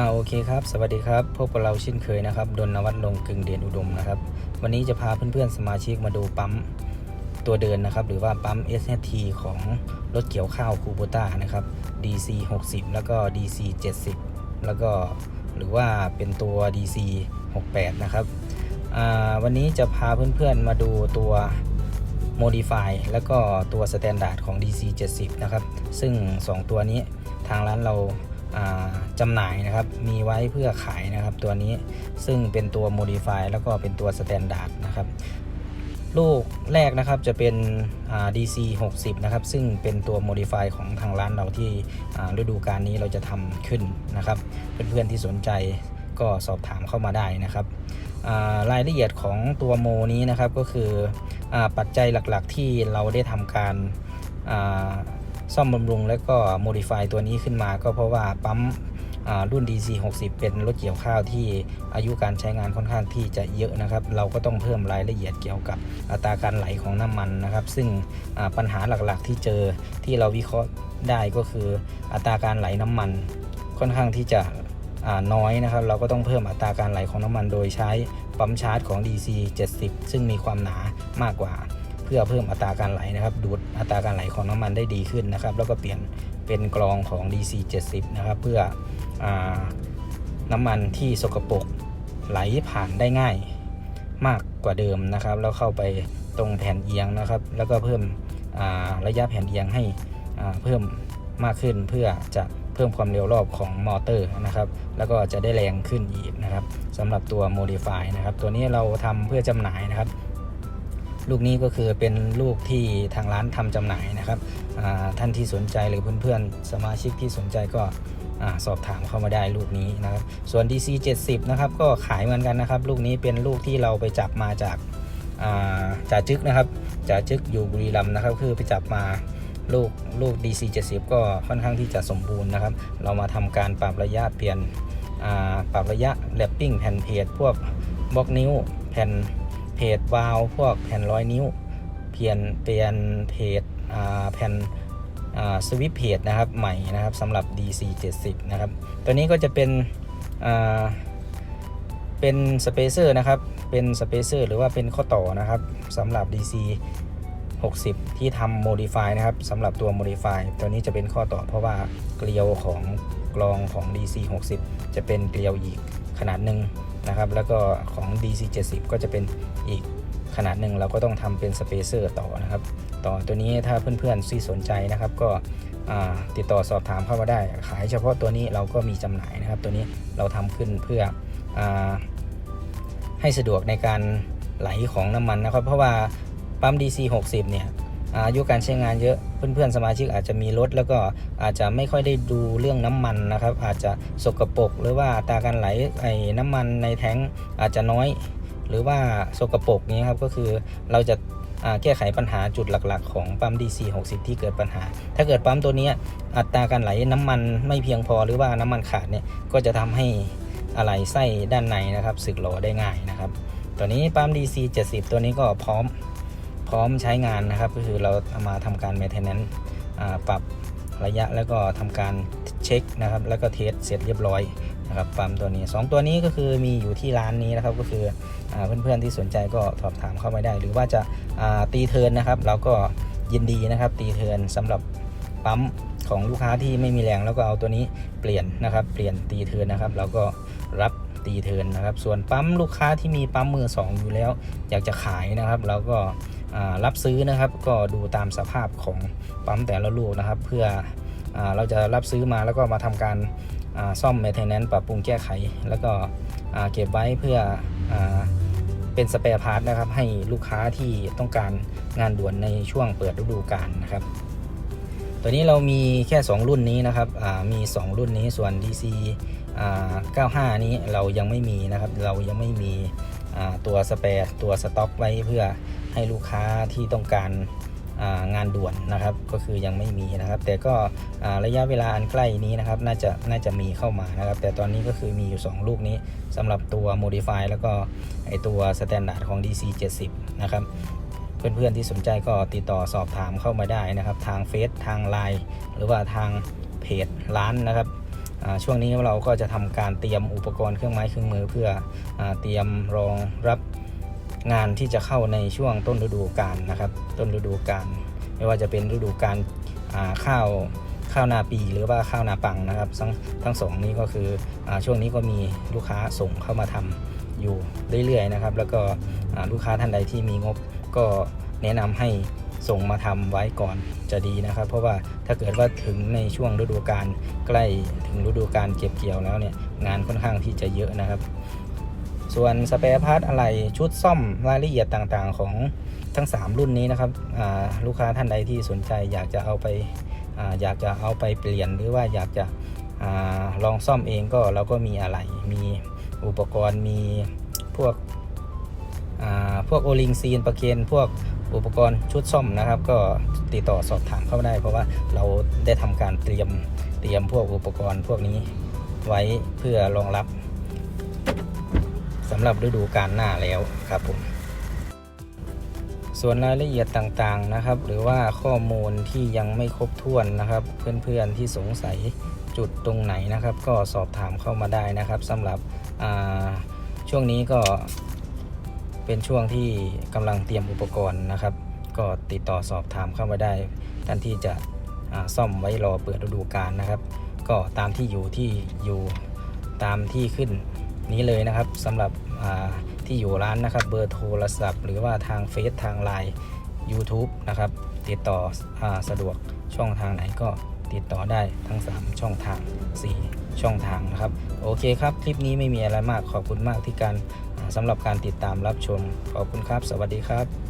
อ่าโอเคครับ สวัสดีครับ พบกับเราเช่นเคยนะครับ ดนนวัฒน์ลงกึ่งเดนอุดมนะครับ วันนี้จะพาเพื่อนๆสมาชิกมาดูปั๊มตัวเดินนะครับ หรือว่าปั๊ม SHT ของรถเกี่ยวข้าวคูโบต้านะครับ DC 60 แล้วก็ DC 70 แล้วก็หรือว่าเป็นตัว DC 68 นะครับ อ่าวันนี้จะพาเพื่อนๆมาดูตัว Modify แล้วก็ตัว Standard ของ DC 70 นะครับ ซึ่ง 2 ตัวนี้ทางร้านเรา จำหน่ายนะครับ มีไว้เพื่อขายนะครับ ตัวนี้ซึ่งเป็นตัว Modify แล้วก็เป็นตัว Standard นะครับ ลูกแรกนะครับจะเป็น DC 60 นะครับ ซึ่งเป็นตัว Modify ของทางร้านเราที่ฤดูกาลนี้เราจะทำขึ้นนะครับ เพื่อนๆที่สนใจก็สอบถามเข้ามาได้นะครับรายละเอียดของตัวโมนี้นะครับก็คืออปัจจัยหลักๆที่เราได้ทำการ ซ่อมบำรุงและก็ modify ตัวนี้ขึ้นมาก็เพราะว่าปั๊มรุ่น DC 60 เป็นรถเกี่ยวข้าวที่อายุการใช้งานค่อนข้างที่จะเยอะนะครับ เราก็ต้องเพิ่มรายละเอียดเกี่ยวกับอัตราการไหลของน้ำมันนะครับ ซึ่งปัญหาหลักๆที่เจอที่เราวิเคราะห์ได้ก็คืออัตราการไหลน้ำมันค่อนข้างที่จะน้อยนะครับ เราก็ต้องเพิ่มอัตราการไหลของน้ำมันโดยใช้ปั๊มชาร์จของ DC 70 ซึ่งมีความหนามากกว่า พื่อเพิ่มอัตราการไหลนะครับ ดูดอัตราการไหลของน้ำมันได้ดีขึ้นนะครับ แล้วก็เปลี่ยนเป็นกรองของ DC 70 นะครับ เพื่ออน้ำมันที่สกปรกไหลผ่านได้ง่ายมากกว่าเดิมนะครับ แล้วเข้าไปตรงแผ่นเอียงนะครับ แล้วก็เพิ่มระยะแผ่นเอียงให้เพิ่มมากขึ้นเพื่อจะเพิ่มความเร็วรอบของมอเตอร์นะครับ แล้วก็จะได้แรงขึ้นอีกนะครับสำหรับตัว Modify นะครับ ตัวนี้เราทำเพื่อจำหน่ายนะครับ ลูกนี้ก็คือเป็นลูกที่ทางร้านทำจำหน่ายนะครับท่านที่สนใจหรือเพื่อนๆ สมาชิกที่สนใจก็อสอบถามเข้ามาได้ลูกนี้นะครับ ส่วน DC 70 นะครับ ก็ขายเหมือนกันนะครับ ลูกนี้เป็นลูกที่เราไปจับมาจากาจ่าจึกนะครับจ่าจึกอยู่บุรีรัมย์นะครับ คือไปจับมาลูกลูก DC 70 ก็ค่อนข้างที่จะสมบูรณ์นะครับ เรามาทำการปรับระยะเปลี่ยนปรับระยะแลปปิ้งแผ่นเพจพวกบล็อกนิ้วแผ่น เพจวาลวพวกแผ่นร้อยนิ้วเพียนเปลี่ยนเพจแผ่นสวิปเพจนะครับใหม่นะครับสำหรับ DC 70นะครับ ตัวนี้ก็จะเป็นเป็นสเปเซอร์นะครับ เป็นสเปเซอร์หรือว่าเป็นข้อต่อนะครับสำหรับ DC 60 ที่ทำ Modify นะครับสำหรับตัว Modify ตัวนี้จะเป็นข้อต่อเพราะว่าเกลียวของกรองของ DC 60 จะเป็นเกลียวอีกขนาดหนึ่ง นะครับ แล้วก็ของ DC 70ก็จะเป็นอีกขนาดหนึ่งเราก็ต้องทำเป็นสเปเซอร์ต่อนะครับ ต่อตัวนี้ถ้าเพื่อนๆที่สนใจนะครับ ก็ติดต่อสอบถามเข้ามาได้ ขายเฉพาะตัวนี้เราก็มีจำหน่ายนะครับ ตัวนี้เราทำขึ้นเพื่ออให้สะดวกในการไหลของน้ำมันนะครับ เพราะว่าปั๊ม DC 60เนี่ย อายุการใช้งานเยอะเพื่อนๆสมาชิกอาจจะมีรถแล้วก็อาจจะไม่ค่อยได้ดูเรื่องน้ำมันนะครับ อาจจะสกปรกหรือว่าตาการไหลไอ้น้ำมันในแท้งอาจจะน้อย หรือว่าสกปรกนี้ครับก็คือเราจะาแก้ไขปัญหาจุดหลัก ๆ ของปั๊ม DC 60 ที่เกิดปัญหา ถ้าเกิดปั๊มตัวนี้อัตราการไหลน้ำมันไม่เพียงพอหรือว่าน้ำมันขาดเนี่ยก็จะทำให้อะไรไส้ด้านในนะครับสึกหรอได้ง่ายนะครับตัวนี้ปั๊ม DC 70 ตัวนี้ก็พร้อม พร้อมใช้งานนะครับ ก็คือเราเอามาทำการ maintenance ปรับระยะแล้วก็ทำการเช็คนะครับ แล้วก็เทสเสร็จเรียบร้อยนะครับปั๊มตัวนี้ 2 ตัวนี้ก็คือมีอยู่ที่ร้านนี้นะครับ ก็คืออ่าเพื่อนๆที่สนใจก็สอบถามเข้ามาได้ หรือว่าจะาตีเทิร์นนะครับ เราก็ยินดีนะครับ ตีเทิร์นสำหรับปั๊มของลูกค้าที่ไม่มีแรงแล้วก็เอาตัวนี้เปลี่ยนนะครับ เปลี่ยนตีเทิร์นนะครับ เราก็รับตีเทิร์นนะครับ ส่วนปั๊มลูกค้าที่มีปั๊มมือสองอยู่แล้ว อยากจะขายนะครับ เราก็ รับซื้อนะครับ ก็ดูตามสภาพของปั๊มแต่ละลูกนะครับ เพื่ออเราจะรับซื้อมาแล้วก็มาทำการาซ่อม maintenance ปรับปรุงแก้ไข แล้วก็เก็บไว้เพื่ออเป็นสเปร e พาร์ทนะครับ ให้ลูกค้าที่ต้องการงานด่วนในช่วงเปิดฤดูกาลนะครับ ตัวนี้เรามีแค่ 2 รุ่นนี้นะครับมี 2 รุ่นนี้ส่วน DC 95 นี้เรายังไม่มีนะครับ เรายังไม่มี ตัวสเปรตัวสต็อกไว้เพื่อให้ลูกค้าที่ต้องการงานด่วนนะครับ ก็คือยังไม่มีนะครับ แต่ก็ระยะเวลาอันใกล้นี้นะครับ น่าจะน่าจะมีเข้ามานะครับ แต่ตอนนี้ก็คือมีอยู่ 2 ลูกนี้สำหรับตัว Modify แล้วก็ไอตัว Standard ของ DC 70 นะครับ เพื่อนๆที่สนใจก็ติดต่อสอบถามเข้ามาได้นะครับ ทางเฟซทางไลน์หรือว่าทางเพจร้านนะครับ ช่วงนี้เราก็จะทำการเตรียมอุปกรณ์เครื่องไม้เครื่องมือ เพื่ออเตรียมรองรับงานที่จะเข้าในช่วงต้นฤดูกาลนะครับ ต้นฤดูกาลไม่ว่าจะเป็นฤดูกาลข้าวข้าวนาปีหรือว่าข้าวนาปังนะครับทั้งทั้งสองนี้ก็คืออช่วงนี้ก็มีลูกค้าส่งเข้ามาทำอยู่เรื่อยๆนะครับ แล้วก็ลูกค้าท่านใดที่มีงบก็แนะนำให้ ส่งมาทำไว้ก่อนจะดีนะครับ เพราะว่าถ้าเกิดว่าถึงในช่วงฤดูกาลใกล้ถึงฤดูกาลเก็บเกี่ยวแล้วเนี่ยงานค่อนข้างที่จะเยอะนะครับ ส่วนสเปรย์พาร์ทอะไรชุดซ่อมรายละเอียดต่างๆ ของทั้ง 3 รุ่นนี้นะครับลูกค้าท่านใดที่สนใจอยากจะเอาไปอาอยากจะเอาไปเปลี่ยนหรือว่าอยากจะอลองซ่อมเองก็เราก็มีอะไรมีอุปกรณ์มีพวกพวกโอลิงซีนประเคนพวก อุปกรณ์ชุดซ่อมนะครับ ก็ติดต่อสอบถามเข้ามาได้ เพราะว่าเราได้ทำการเตรียมเตรียมพวกอุปกรณ์พวกนี้ไว้เพื่อรองรับสำหรับฤดูกาลหน้าแล้วครับผมส่วนรายละเอียดต่างๆนะครับ หรือว่าข้อมูลที่ยังไม่ครบถ้วนนะครับ เพื่อนๆที่สงสัยจุดตรงไหนนะครับ ก็สอบถามเข้ามาได้นะครับสำหรับช่วงนี้ก็ เป็นช่วงที่กำลังเตรียมอุปกรณ์นะครับ ก็ติดต่อสอบถามเข้ามาได้ท่านที่จะซ่อมไว้รอเปิดฤดูกาลนะครับ ก็ตามที่อยู่ที่อยู่ตามที่ขึ้นนี้เลยนะครับสำหรับที่อยู่ร้านนะครับ เบอร์โทรศัพท์ หรือว่าทางเฟซทางไลน์ YouTube นะครับติดต่ออสะดวกช่องทางไหนก็ติดต่อได้ทั้ง 3 ช่องทาง 4 ช่องทางนะครับ โอเคครับ คลิปนี้ไม่มีอะไรมากขอบคุณมากที่การ สำหรับการติดตามรับชม ขอบคุณครับ สวัสดีครับ